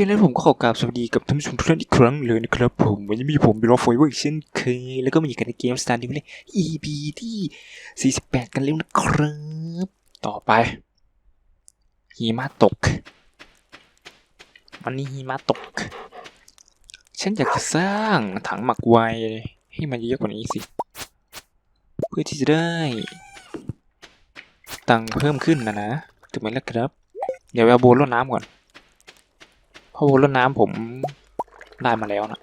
เคแล้วผมก็ขอกราบสวัสดีกับท่านผู้ชมทุกท่านอีกครั้งเลยนะครับผมวันนี้มีผมเป็นรอฟอยเวอร์เช่นเคยแล้วก็มาอยู่กันในเกม Star New เลย EP ที่ 48 กันแล้วนะครับ ต่อไปหิมะตก วันนี้หิมะตก ฉันอยากจะสร้างถังหมักไวน์ให้มันเยอะกว่านี้สิ เพื่อที่จะได้ ตังค์เพิ่มขึ้นนะนะถูกไหมล่ะครับ เดี๋ยวเอาโบนรดน้ำก่อน พราะโบนรดน้ำผมได้มาแล้วนะ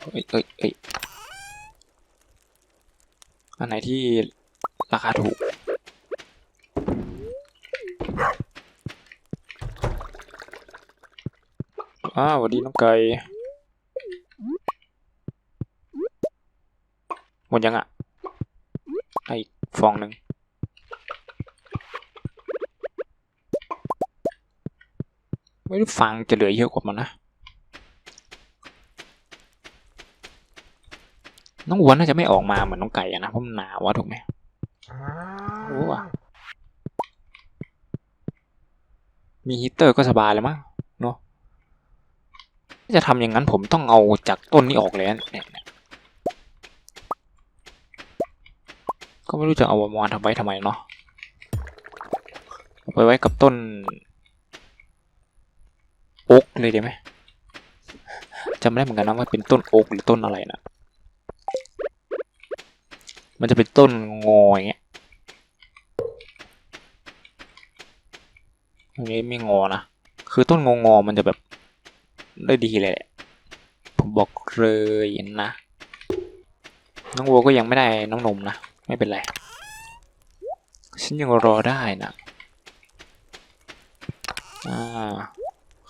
เอ้ยเอ้ยเอ้ยอันไหนที่ราคาถูก อ้าวสวัสดีน้องไก่ หมดยังอะให้อีกฟองหนึ่ง ไม่รู้ฟังจะเหลือเยอะกว่ามันนะ น้องวัวน่าจะไม่ออกมาเหมือนน้องไก่อะนะเพราะมันหนาวอะถูกไหมโอ้อะมีฮีตเตอร์ก็สบายแล้วมั้งเนาะถ้าจะทำอย่างนั้นผมต้องเอาจากต้นนี้ออกเลยนะเนี่ยเนี่ยก็ไม่รู้จะเอามาทำไว้ทำไมเนาะเอาไปไว้กับต้น โอ๊กเลยได้ไหมจำไม่ได้เหมือนกันนะว่าเป็นต้นโอ๊กหรือต้นอะไรนะมันจะเป็นต้นงออย่างเงี้ยอันนี้ไม่งอนะ คือต้นงองอมันจะแบบได้ดีเลย ผมบอกเลยนะ น้องวัวก็ยังไม่ได้น้องนมนะ ไม่เป็นไร ฉันยังรอได้นะ อ่า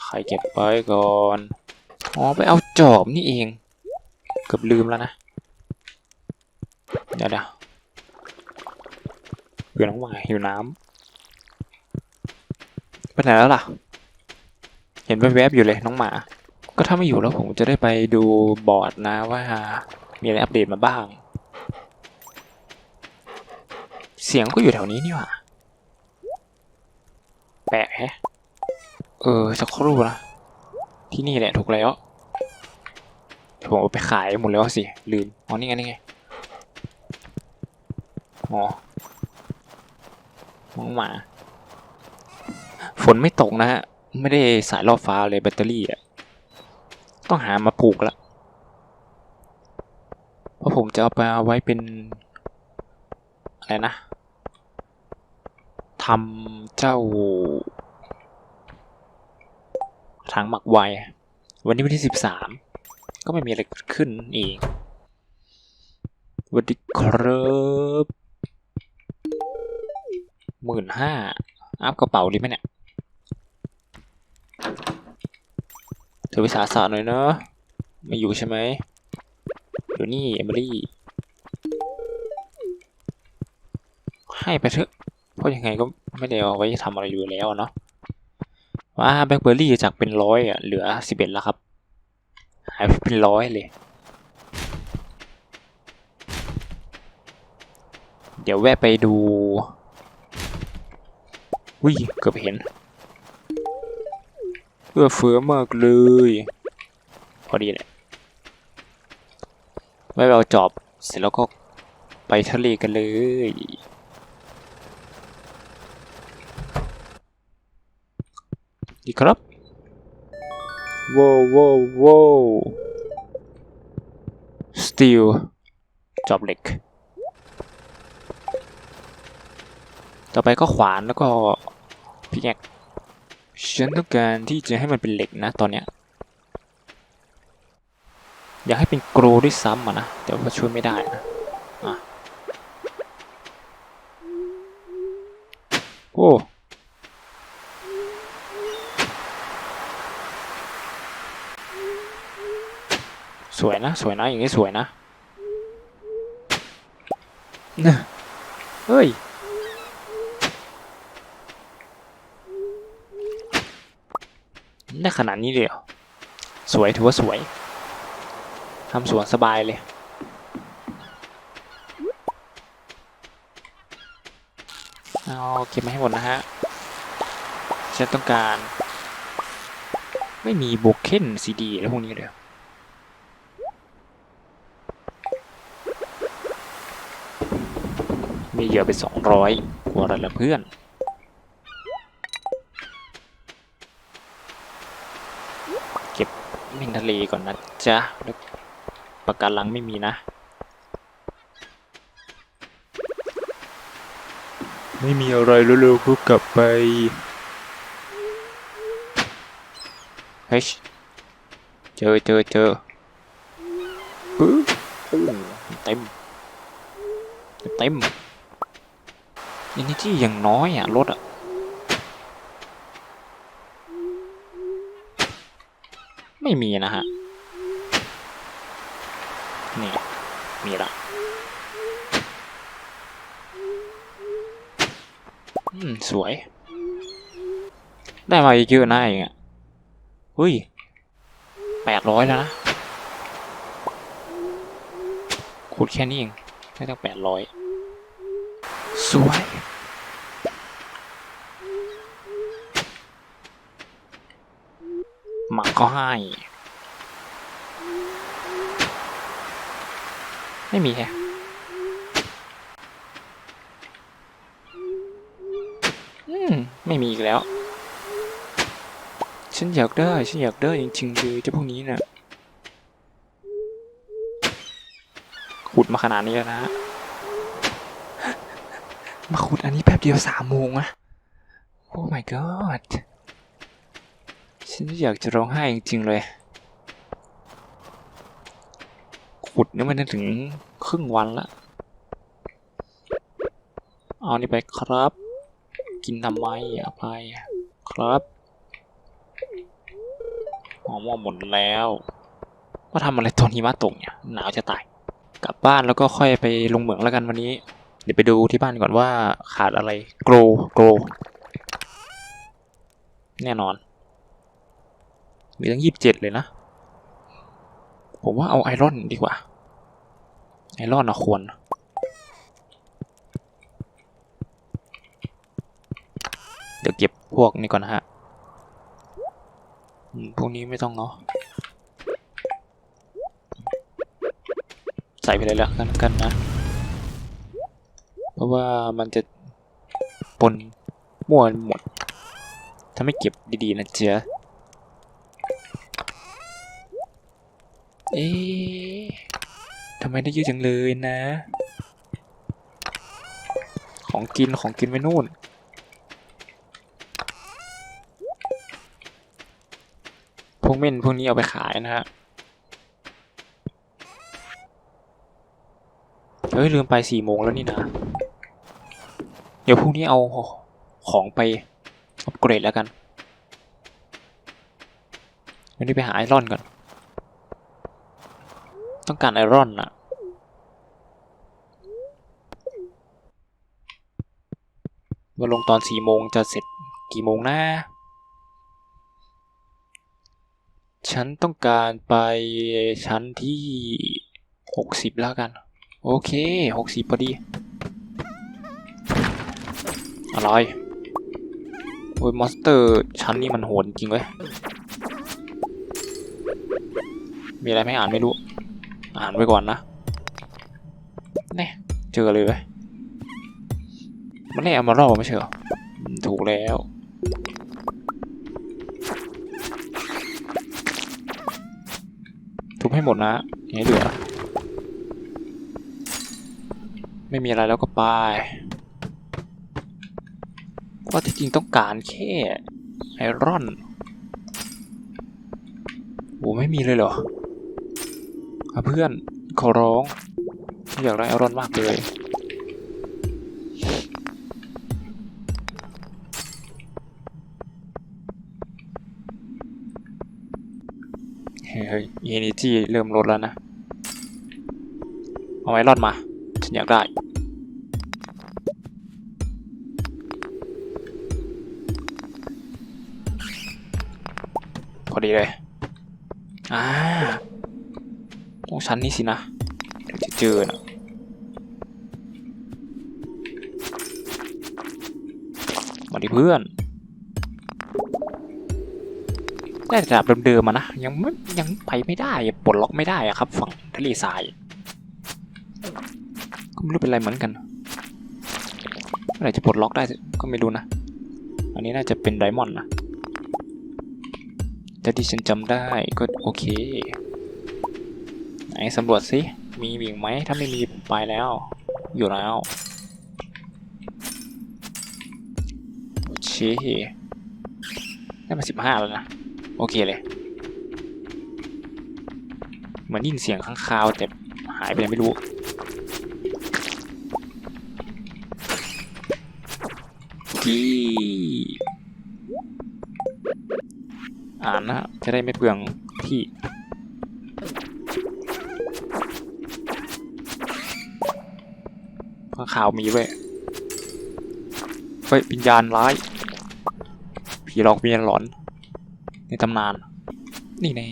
ใครเก็บไว้ก่อน อ๋อ ไปเอาจอบนี่เอง เกือบลืมแล้วนะ เดี๋ยวเดี๋ยวเผื่อน้องหมาหิวน้ำไปไหนแล้วล่ะ เห็นแวบๆอยู่เลยน้องหมา ก็ถ้าไม่อยู่แล้วผมจะได้ไปดูบอร์ดนะว่า มีอะไรอัปเดตมาบ้าง เสียงก็อยู่แถวนี้นี่หว่าแปลกแฮะ ออสักครู่นะที่นี่แหละถูกแล้วเดี๋ยวผมเอาไปขายหมดแล้วสิ ลืม อ๋อ นี่ไง นี่ไง อ๋อน้องหมา ฝนไม่ตกนะฮะ ไม่ได้สายล่อฟ้าเลยแบตเตอรี่อะ ต้องหามาปลูกละ เพราะผมจะเอาไปเอาไว้เป็น อะไรนะ ทำเจ้า ถังหมักไว วันนี้วันที่สิบสามก็ไม่มีอะไรเกิดขึ้นองสวัสดีครับหมื่นห้าอัพกระเป๋าดีไหมเนี่ยเธอไปสาสะหน่อยเนอะไม่อยู่ใช่ไหมเดี๋ยวนี่เอมิลี่ ให้ไปเถอะ เพราะยังไงก็ไม่ได้เอาไว้ทำอะไรอยู่แล้วเนาะ ว่าแบล็คเบอร์รี่จากเป็นร้อยอะเหลือสิบเอ็ดแล้วครับหายไปเป็นร้อยเลย เดี๋ยวแวะไปดูวิ่งเกือบเห็นเอื้อเฟื้อมากเลย พอดีแหละแวะเอาจอบเสร็จแล้วก็ไปทะเลกันเลย ดีครับว้าวว้าวว้าวสตีลจอบเหล็ก ต่อไปก็ขวานแล้วก็พิกแอกฉันต้องการที่จะให้มันเป็นเหล็กนะตอนเนี้ยอยากให้เป็นโกรด้วยซ้ำอะนะแต่ว่าช่วยไม่ได้นะอะโอ้ วยนะ สวยนะ อย่างนี้สวยนะเนี่ยเฮ้ย ได้ขนาดนี้เลยเหรอสวยถือว่าสวย ทำสวนสบายเลยเอาเก็บมาให้หมดนะฮะ ฉันต้องการ ไม่มีโบเคนซีดีแล้วพวกนี้เลย เหยื่อไปสองร้อยกว่าระละเพื่อนเก็บแมงทะเลก่อนนะจ๊ะแล้วปากการังไม่มีนะ ไม่มีอะไรเร็วๆก็กลับไปเฮ้ยเจอเจอเจอปึ๊บโอ้เต็มเต็ม อินที่ยังน้อยอะรถอะไม่มีนะฮะ นี่ มีละอืม สวย ได้มาอีกเยอะนะเองอะเฮ้ยแปดร้อยแล้วนะ ขุดแค่นี้เอง ไม่ต้องแปดร้อย สวยหมาก็ให้ ไม่มีแฮะอืม ไม่มีอีกแล้ว ฉันอยากได้ ฉันอยากได้จริงๆเลยเจ้าพวกนี้น่ะขุดมาขนาดนี้แล้วนะ มาขุดอันนี้แป๊บเดียวสามโมงอะโอ้ my god ฉันอยากจะร้องไห้จริงๆเลย ขุดนี่มันถึงครึ่งวันละ เอานี่ไปครับ กินทำไมเอาไปครับหอมหมดแล้วว่าทำอะไรตอนหิมะตกเนี่ย หนาวจะตาย กลับบ้านแล้วก็ค่อยไปลงเหมืองแล้วกันวันนี้ เดี๋ยวไปดูที่บ้านก่อนว่าขาดอะไรโกรโกรแน่นอน มีตั้งยี่สิบเจ็ดเลยนะ ผมว่าเอาไอรอนดีกว่า ไอรอนอะควร เดี๋ยวเก็บพวกนี้ก่อนนะฮะ พวกนี้ไม่ต้องเนาะ ใส่ไปเลยละกันกันนะ ราะว่ามันจะปนมั่วหมด ถ้าไม่เก็บดีๆนะเจ๊เอ๊ะทำไมได้เยอะจังเลยนะ ของกินของกินไว้นู่น พวกเม่นพวกนี้เอาไปขายนะฮะ เฮ้ย ลืมไปสี่โมงแล้วนี่นะ เดี๋ยวพรุ่งนี้เอาของไปอัปเกรดแล้วกันวันนี้ไปหาไอรอนก่อน ต้องการไอรอนอะมาลงตอนสี่โมงจะเสร็จกี่โมงนะ ฉันต้องการไปชั้นที่หกสิบแล้วกัน โอเคหกสิบพอดี อะไร โอ้ยมอนสเตอร์ชั้นนี้มันโหดจริงเว้ย มีอะไรไม่อ่านไม่รู้ อ่านไว้ก่อนนะเนี่ยเจอเลยเว้ย มันได้เอามารอบไม่ใช่อถูกแล้วทุบให้หมดนะอย่าให้เหลือ ไม่มีอะไรแล้วก็ไป ว่าที่จริงต้องการแค่ไอรอนโอ้ไม่มีเลยเหรอเพื่อนขอร้องอยากได้ไอรอนมากเลยเฮ้ยเอเนจีเริ่มลดแล้วนะ เอาไอรอนมา ฉันอยากได้ ดีเลย อ่าตรงชั้นนี้สินะเดี๋ยวจะเจอนะมาดิเพื่อน ได้แต่แบบเดิมๆมานะ ยังไม่ยังไปไม่ได้อะปลดล็อกไม่ได้อะครับ ฝั่งทะเลทราย ก็ไม่รู้เป็นไรเหมือนกันเมื่อไหร่จะปลดล็อกได้ก็ไม่รู้นะ อันนี้น่าจะเป็นไดมอนด์นะ แต่ที่ฉันจำได้ก็โอเค ไหนสำรวจสิมีอีกไหม ถ้าไม่มีผมไปแล้ว อยู่แล้วโอเคได้มาสิบห้าแล้วนะ โอเคเลย เหมือนยินเสียงข้างคาว แต่หายไปไหนไม่รู้กี อ่านนะจะได้ไม่เปลืองที่ข้างข่าวมีเว้ยเฮ้ยวิญญาณร้าย ผีหลอกวิญญาณหลอน ในตำนาน นี่แน่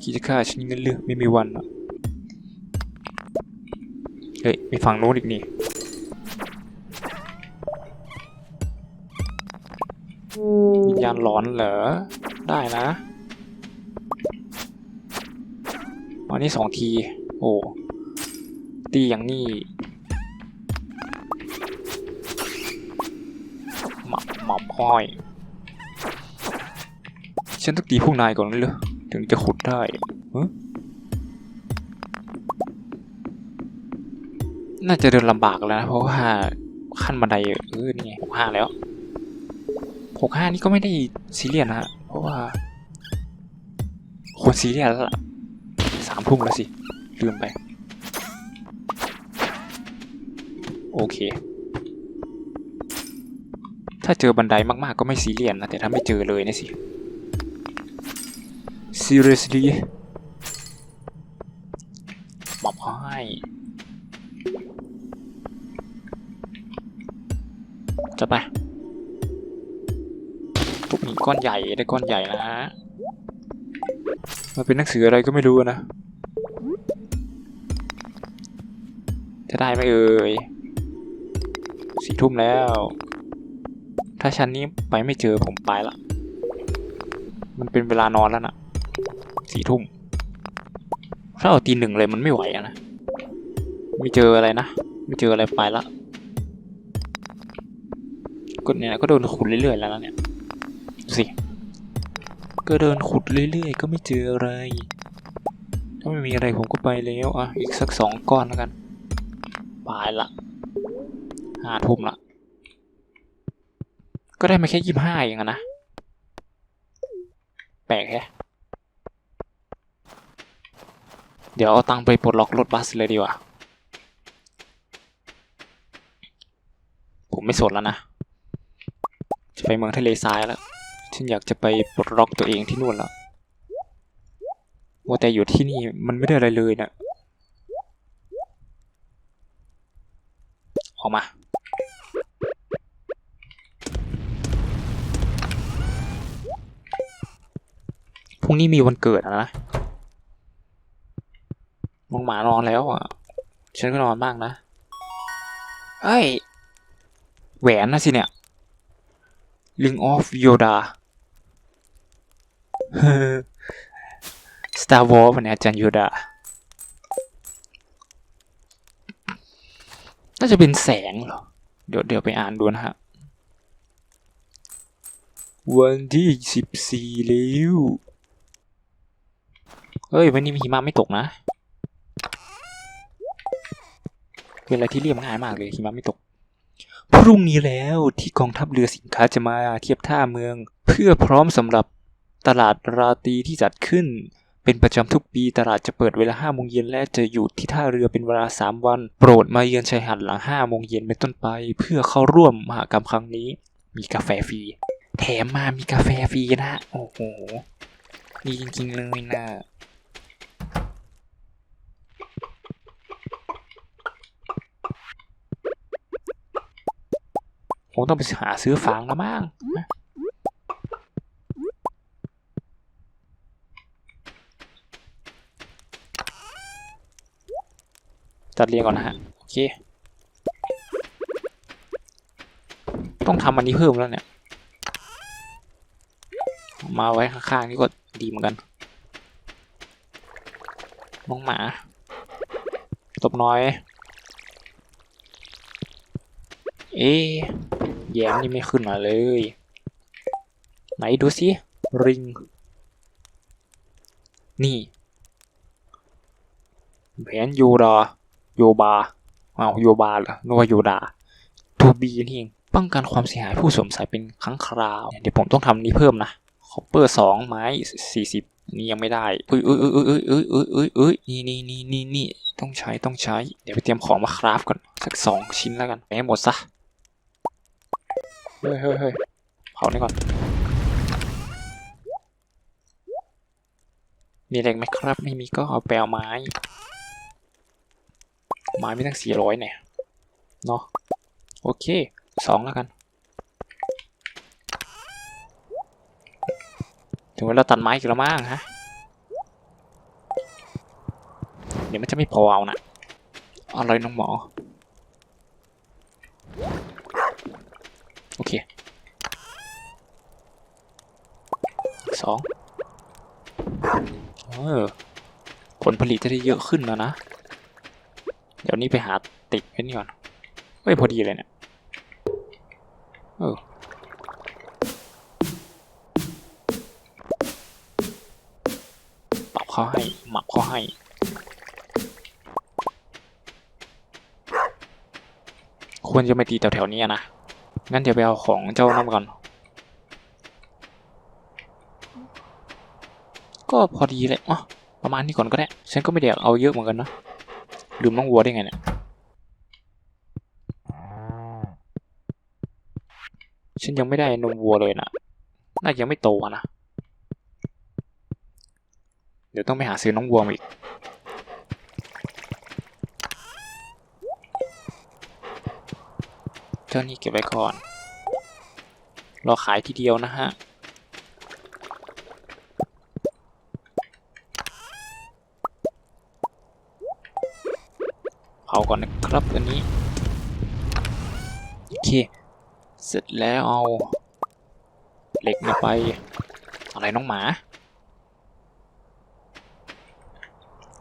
คิดจะฆ่าฉันงั้นเลือไม่มีวันอะเฮ้ย มีฝั่งโน้นอีกนี่ วิญญาณหลอนเหรอ ได้นะอันนี้สองที โอ้ ตีอย่างนี้หมับหมับห้อย ฉันต้องตีพวกนายก่อนเลยเหรอถึงจะขุดได้น่าจะเดินลำบากแล้วนะ เพราะว่าขั้นบันไดเออนี่ไงหกห้าแล้ว หกห้านี่ก็ไม่ได้ซีเรียสนะฮะเพราะว่าควรซีเรียสแล้วล่ะสามทุ่มแล้วสิ ลืมไป โอเค ถ้าเจอบันไดมากๆก็ไม่ซีเรียสนะ แต่ถ้าไม่เจอเลยนี่สิ seriously ก้อนใหญ่ได้ก้อนใหญ่นะฮะมันเป็นหนังสืออะไรก็ไม่รู้นะ จะได้ไหมเอ่ยสี่ทุ่มแล้ว ถ้าชั้นนี้ไปไม่เจอผมไปละ มันเป็นเวลานอนแล้วนะสี่ทุ่ม ถ้าเอาตีหนึ่งเลยมันไม่ไหวนะ ไม่เจออะไรนะ ไม่เจออะไรไปละก็เนี่ยก็โดนขุดเรื่อยๆแล้วนะเนี่ย สิ ก็เดินขุดเรื่อยๆ ก็ไม่เจออะไร ถ้าไม่มีอะไรผมก็ไปแล้วอะ อีกสักสองก้อนแล้วกันบายละห้าทุ่มละ ก็ได้มาแค่ยี่ห้าเองนะ แปลกแฮะ เดี๋ยวเอาตังไปปลดล็อกรถบัสเลยดีกว่า ผมไม่สนแล้วนะ จะไปเมืองทะเลทรายแล้ว ฉันอยากจะไปปลดล็อกตัวเองที่นู่นแล้วว่าแต่อยู่ที่นี่มันไม่ได้อะไรเลยนะออกมา พรุ่งนี้มีวันเกิดนะมองหมานอนแล้วอะ ฉันก็นอนบ้างนะ เฮ้ย แหวนนะสิเนี่ย Ring of Yoda Star Wars เนี่ยอาจารย์โยดา น่าจะเป็นแสงเหรอ เดี๋ยวเดี๋ยวไปอ่านดูนะฮะ วันที่สิบสี่แล้วเฮ้ยวันนี้มีหิมะไม่ตกนะเป็นอะไรที่เรียบง่ายมากเลยหิมะไม่ตก พรุ่งนี้แล้วที่กองทัพเรือสินค้าจะมาเทียบท่าเมือง เพื่อพร้อมสำหรับ ตลาดราตรีที่จัดขึ้น เป็นประจำทุกปีตลาดจะเปิดเวลา5โมงเย็นและจะอยู่ที่ท่าเรือเป็นเวลา 3 วัน โปรดมาเยือนชายหาดหลัง5โมงเย็นเป็นต้นไป เพื่อเข้าร่วมมหกรรมครั้งนี้ มีกาแฟฟรี แถมมามีกาแฟฟรีนะโอ้โหดีจริงๆเลยนะคงต้องไปหาซื้อฟางแล้วมั้ง จัดเรียงก่อนนะฮะ โอเค ต้องทำอันนี้เพิ่มแล้วเนี่ย มาไว้ข้างๆนี่ก็ดีเหมือนกัน น้องหมาตบน้อย เอ๊ะแย้มนี่ไม่ขึ้นมาเลย ไหนดูสิริง นี่แผนโยดา โยบาเอาโยบาเหรอนึกว่าโยดาตัวบีนี่เองป้องกันความเสียหายผู้สวมใส่เป็นครั้งคราว เดี๋ยวผมต้องทำนี้เพิ่มนะคอปเปอร์สองไม้สี่สิบนี่ยังไม่ได้เอ้ยเอ้ยเอ้ยเอ้ยเอ้ยเอ้ยเอ้ยเอ้ยนี่นี่นี่นี่นี่ต้องใช้ต้องใช้ เดี๋ยวไปเตรียมของมาคราฟก่อน สักสองชิ้นแล้วกันไปให้หมดซะ เฮ้ยเฮ้ยเฮ้ยเผานี่ก่อน มีแรงไหมครับ ไม่มีก็เอาแปลไม้ ไม้ไม่ตั้งสี่ร้อยเนี่ย เนาะโอเคสองแล้วกัน ถึงเวลาตัดไม้อีกแล้วมั้งฮะ เดี๋ยวมันจะไม่พอเอานะอะไรน้องหมอ โอเคสองเออผลผลิตจะได้เยอะขึ้นแล้วนะ เดี๋ยวนี้ไปหาติดไว้นี่ก่อนเฮ้ยพอดีเลยเนี่ยเออปรับเขาให้หมับเขาให้ควรจะไม่ตีแถวๆนี้นะ งั้นเดี๋ยวไปเอาของเจ้าน้ำก่อน ก็พอดีแหละอ๋อประมาณนี้ก่อนก็ได้ ฉันก็ไม่ได้อยกเอาเยอะเหมือนกันนะ ลืมน้องวัวได้ไงเนี่ย ฉันยังไม่ได้นมวัวเลยนะ น่าจะยังไม่โตนะ เดี๋ยวต้องไปหาซื้อน้องวัวมาอีก เจ้านี่เก็บไว้ก่อน รอขายทีเดียวนะฮะ เผาก่อนนะครับอันนี้ โอเค เสร็จแล้วเอา เหล็กเนี่ยไป อะไรน้องหมา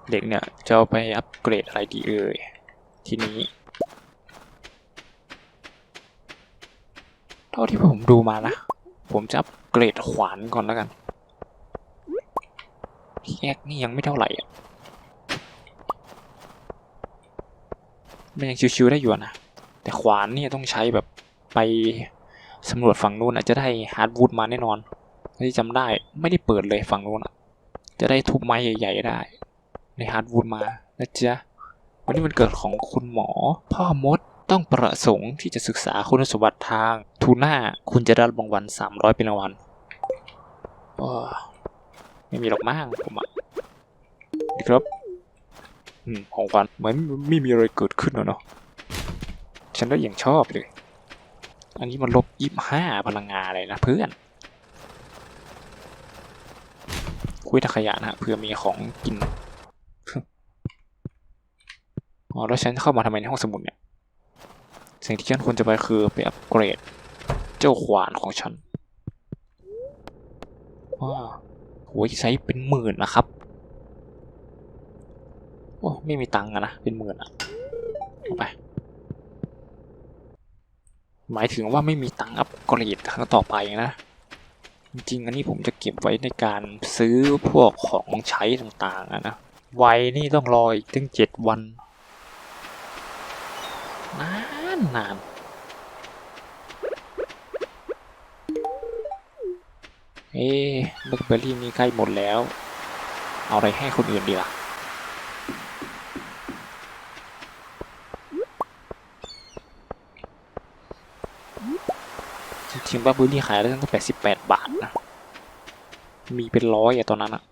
เหล็กเนี่ยจะเอาไปอัปเกรดอะไรดีเอ่ย ทีนี้ เท่าที่ผมดูมานะ ผมจะอัปเกรดขวานก่อนแล้วกันแยกนี่ยังไม่เท่าไหร่อะ มันยังชิวๆได้อยู่นะ แต่ขวานเนี่ยต้องใช้แบบไปสำรวจฝั่งนู้นอาจจะได้ฮาร์ดวูดมาแน่นอนที่จำได้ไม่ได้เปิดเลยฝั่งนู้นจะได้ทุบไม้ใหญ่ ๆ ได้ ในฮาร์ดวูดมานะจ๊ะวันนี้มันเกิดของคุณหมอ พ่อมดต้องประสงค์ที่จะศึกษาคุณสมบัติทางทูน่าคุณจะได้รางวัล300 เป็นรางวัลอ้อไม่มีหรอกมั้งผมอะดีครับ ของขวัญเหมือนไม่มีอะไรเกิดขึ้นเนาะฉันก็ยังชอบเลย อันนี้มันลบยี่ห้าพลังงานเลยนะเพื่อน คุยถักขยะนะเพื่อมีของกิน อ๋อแล้วฉันเข้ามาทำไมในห้องสมุดเนี่ย สิ่งที่ฉันควรจะไปคือไปอัปเกรด เจ้าขวานของฉันว้าโหใช้เป็นหมื่นนะครับ โอ้ไม่มีตังค์อะนะ เป็นหมื่นอะเอาไป หมายถึงว่าไม่มีตังค์อัปเกรดครั้งต่อไปนะ จริงๆอันนี้ผมจะเก็บไว้ในการซื้อพวกของใช้ต่างๆอะนะไวนี่ต้องรออีกตั้งเจ็ดวัน นานนานเอ๊ะแบล็คเบอร์รี่นี่ใกล้หมดแล้ว เอาอะไรให้คนอื่นดีล่ะ จริงๆว่าบูลลี่ขายได้ตั้งแต่แปดสิบแปดบาทนะ มีเป็นร้อยอะตอนนั้นอะ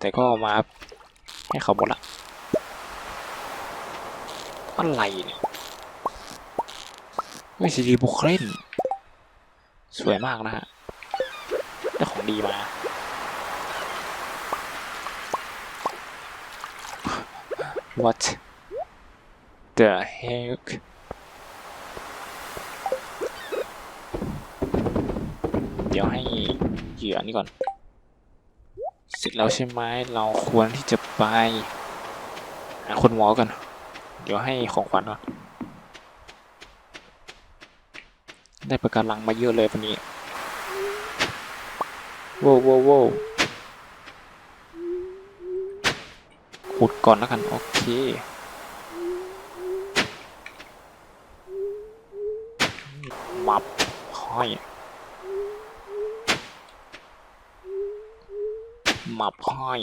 แต่ก็เอามาให้เขาหมดละอะไรเนี่ยเฮ้ยซีดีบุคเล่น สวยมากนะฮะได้ของดีมา What the heck เดี๋ยวให้เหยื่อนี่ก่อน เสร็จแล้วใช่ไหมเราควรที่จะไปหาคนหมอกัน เดี๋ยวให้ของขวัญก่อน ได้ประกันลังมาเยอะเลยวันนี้โว้วโว้วโว้วขุดก่อนแล้วกัน โอเคมับห้อย หมับห้อย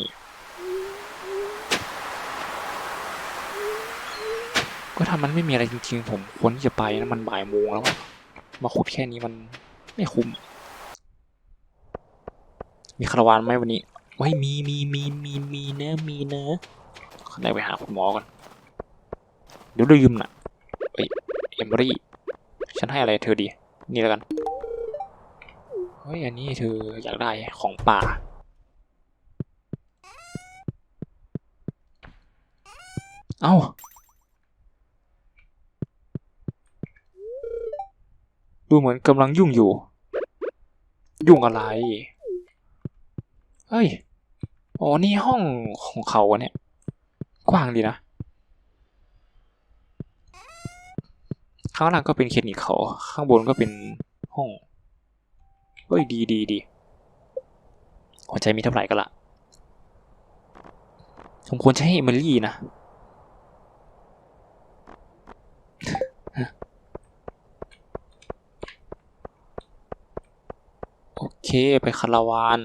ก็ถ้ามันไม่มีอะไรจริงๆ ผมควรที่จะไปนะมันบ่ายโมงแล้วอะมาขุดแค่นี้มันไม่คุ้ม มีคารวานไหมวันนี้ไว้มีมีมีมีมีเนะมีเนะได้ไปหาคุณหมอก่อน เดี๋ยวลืมน่ะเอ้ยเอมบรี่ ฉันให้อะไรเธอดี นี่แล้วกัน เฮ้ย อันนี้เธออยากได้ของป่า เอ้า ดูเหมือนกำลังยุ่งอยู่ ยุ่งอะไร เฮ้ย อ๋อ นี่ห้องของเขาเนี่ย กว้างดีนะ ข้างล่างก็เป็นเคนิกเขา ข้างบนก็เป็นห้อง เฮ้ย ดีดีดีหัวใจมีเท่าไหร่กันละสมควรจะให้เอมิลี่นะ เคไปคาราวาน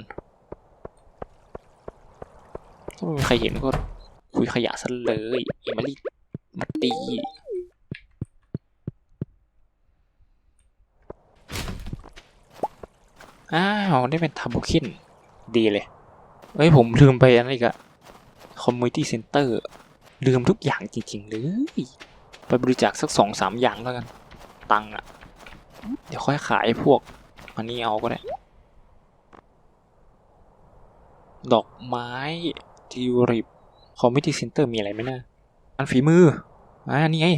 ถ้าไม่มีใครเห็นก็คุยขยะซะเลยเอมิลี่มาตีอ้าวได้เป็นทัมโบคินดีเลย เฮ้ย ผมลืมไปอันนี้กะคอมมูนิตี้เซ็นเตอร์ลืมทุกอย่างจริง ๆ เลย ไปบริจาคสักสองสามอย่างแล้วกัน ตังอะเดี๋ยวค่อยขายพวก อันนี้เอาก็ได้ ดอกไม้ทิวริปคอมมิตี้เซ็นเตอร์มีอะไรไหมนะอันฝีมืออ่านี่ไง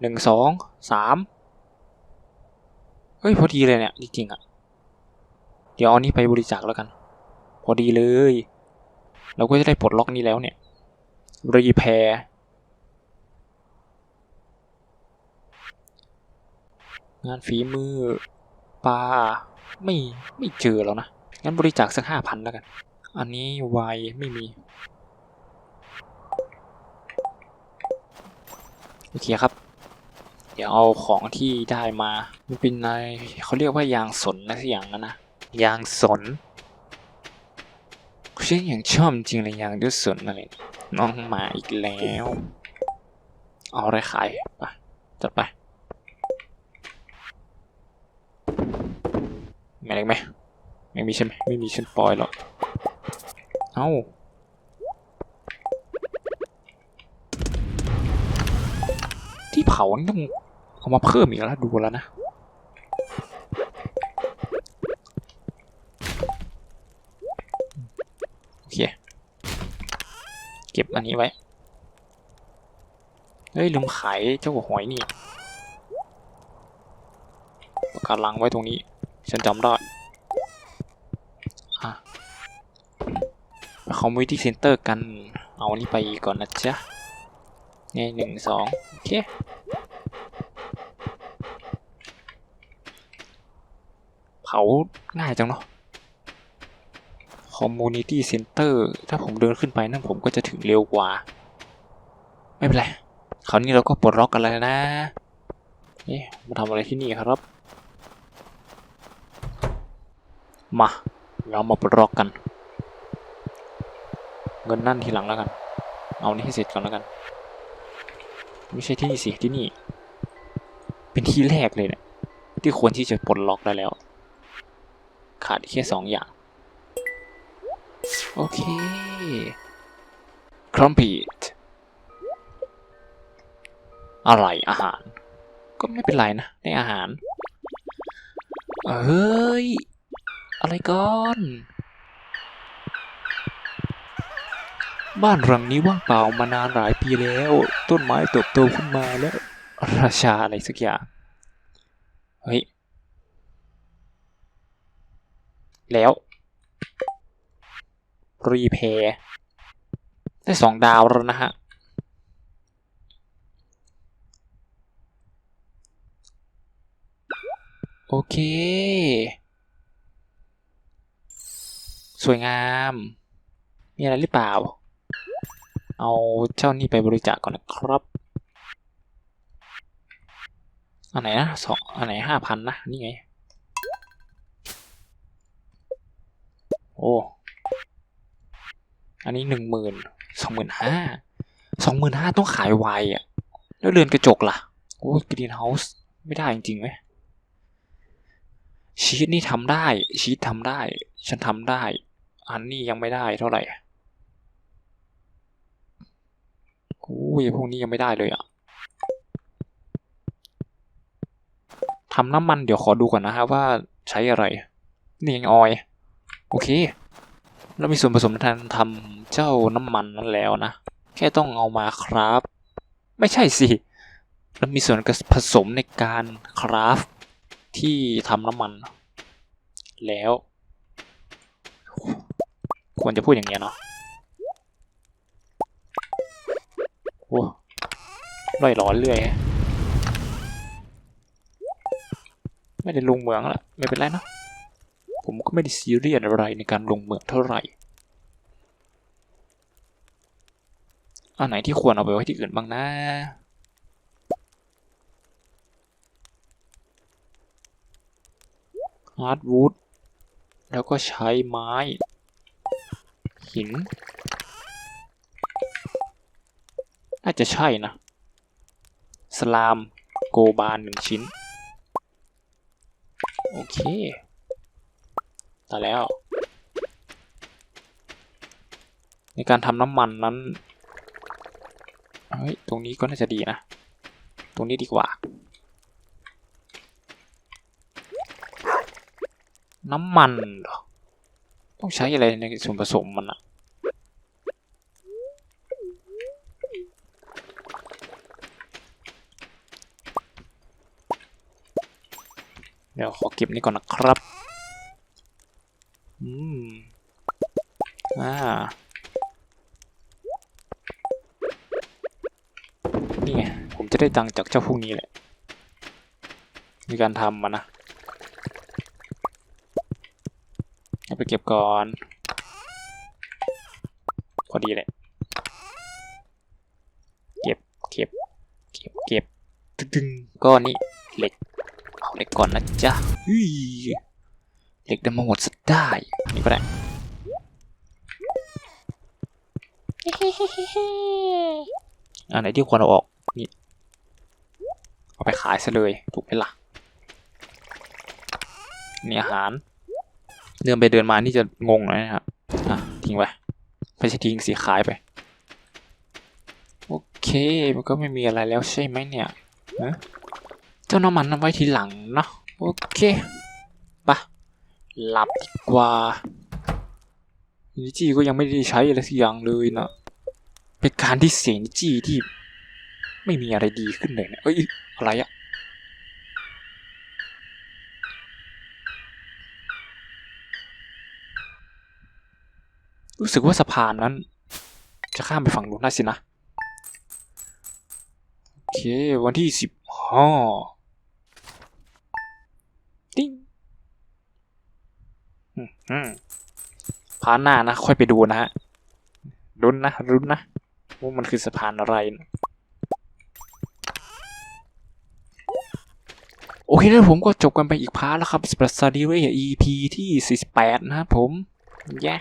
หนึ่งสองสามเฮ้ย พอดีเลยเนี่ยจริงๆอะเดี๋ยวเอานี้ไปบริจาคแล้วกัน พอดีเลย เราก็จะได้ปลดล็อกนี้แล้วเนี่ยรีแพร์งานฝีมือปลาไม่ไม่เจอแล้วนะ งั้นบริจาคสักห้าพันแล้วกัน อันนี้ไวไม่มี โอเคครับ เดี๋ยวเอาของที่ได้มา มันเป็นอะไรเขาเรียกว่ายางสนนะสักอย่างนั้นนะ ยางสนฉันยังชอบจริงเลยยางด้วยสนอะไรเนี่ยน้องมาอีกแล้ว เอาอะไรขายไปจัดไปมีอะไรไหมไม่มีใช่ไหมไม่มีฉันปล่อยหรอก เอ้าที่เผานี่ต้องเอามาเพิ่มอีกแล้วดูแล้วนะโอเคเก็บอันนี้ไว้ เฮ้ยลืมขายเจ้าหอยนี่ประกาศลังไว้ตรงนี้ ฉันจำได้อะไปค อมมูนิตี้เซ็นเตอร์กัน เอานี้ไปก่อนนะจ๊ะนี่หนึ่งสองโอเคเผาง่ายจังเนาะ Community Center ถ้าผมเดินขึ้นไปนั่นผมก็จะถึงเร็วกว่า ไม่เป็นไรคราวนี้เราก็ปลดล็อกกันแล้วนะเอ๊ะมาทำอะไรที่นี่ครับ มา เรามาปลดล็อกกัน เงินนั่นทีหลังแล้วกัน เอานี่ให้เสร็จก่อนแล้วกัน ไม่ใช่ที่นี่สิที่นี่ เป็นที่แรกเลยเนี่ยที่ควรที่จะปลดล็อกได้แล้ว ขาดแค่สองอย่าง โอเคครอมพีดอะไรอาหาร ก็ไม่เป็นไรนะ ในอาหารเอ้ย อะไรก่อน บ้านหลังนี้ว่างเปล่ามานานหลายปีแล้ว ต้นไม้เติบโตขึ้นมาแล้ว ราชาอะไรสักอย่าง เฮ้ย แล้ว รีเพย์ได้สองดาวแล้วนะฮะ โอเค สวยงาม มีอะไรหรือเปล่า เอาเจ้านี่ไปบริจาคก่อนนะครับอันไหนนะสองอันไหนห้าพันนะนี่ไง โอ้อันนี้หนึ่งหมื่นสองหมื่นห้าสองหมื่นห้าต้องขายไวอะ แล้วเรือนกระจกล่ะ โอ้กรีนเฮาส์ไม่ได้จริงๆไหมชีตนี่ทำได้ ชีตทำได้ ฉันทำได้ อันนี้ยังไม่ได้เท่าไหร่โอ้ยพวกนี้ยังไม่ได้เลยอะทำน้ำมันเดี๋ยวขอดูก่อนนะครับว่าใช้อะไร นี่ยังออย โอเค แล้วมีส่วนผสมในการทำเจ้าน้ำมันนั้นแล้วนะ แค่ต้องเอามาครับ ไม่ใช่สิแล้วมีส่วนผสมในการคราฟที่ทำน้ำมัน แล้ว ควรจะพูดอย่างเงี้ยเนาะ โอ้ร่อยร้อนเรื่อยไม่ได้ลงเมืองละไม่เป็นไรเนะผมก็ไม่ได้ซีเรียสอะไรในการลงเมืองเท่าไหร่อันไหนที่ควรเอาไปไว้ที่อื่นบ้างนะฮาร์ดวูดแล้วก็ใช้ไม้ หิน น่าจะใช่นะ สลามโกบานหนึ่งชิ้น โอเคตาแล้ว ในการทำน้ำมันนั้น เฮ้ย ตรงนี้ก็น่าจะดีนะ ตรงนี้ดีกว่า น้ำมันเหรอ ต้องใช้อะไรในส่วนผสมมันอะ ดี๋ยวขอเก็บนี่ก่อนนะครับ อืม อ่า นี่ไง ผมจะได้ตังจากเจ้าพวกนี้แหละ มีการทำมานะเอาไปเก็บก่อน พอดีเลยเก็บ เก็บ เก็บ เก็บตึงก็นี่เหล็ก เอาเหล็กก่อนนะจ๊ะฮ้ยเหล็กได้มาหมดซะได้อันนี่ก็ได้อันไหนที่ควรเอาออกนี่เอาไปขายซะเลยถูกไหมล่ะนี่อาหาร เดินไปเดินมานี่จะงงหน่อยนะครับอะทิ้งไปไม่ใช่ทิ้งสีขายไป โอเค มันก็ไม่มีอะไรแล้วใช่ไหมเนี่ยฮะเจ้าน้ำมันไว้ทีหลังเนาะโอเคปะหลับดีกว่านิจี้ก็ยังไม่ได้ใช้อะไรสักอย่างเลยนะเป็นการที่เสียงนิจี้ที่ ไม่มีอะไรดีขึ้นเลยเนะเอ้ยอะไรอะรู้สึกว่าสะพานนั้น จะข้ามไปฝั่งนู้นได้สินะ โอเค วันที่สิบห้าติ้ง อืมอืมพานหน้านะค่อยไปดูนะฮะรุนนะรุนนะว่ามันคือสะพานอะไรนะโอเคแล้วผมก็จบกันไปอีกพาร์ทแล้วครับสปาร์ซาดิเร EP ที่ 48 นะครับผมแย่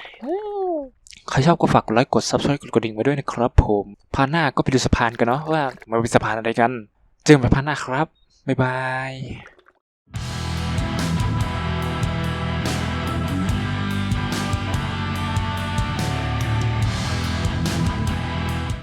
ใครชอบก็ฝากกดไลค์กด subscribe กดกระดิ่งไว้ด้วยนะครับผมพาร์ทหน้าก็ไปดูสะพานกันเนาะว่ามันเป็นสะพานอะไรกัน เจอกันใหม่พาร์ทหน้าครับ บ๊ายบาย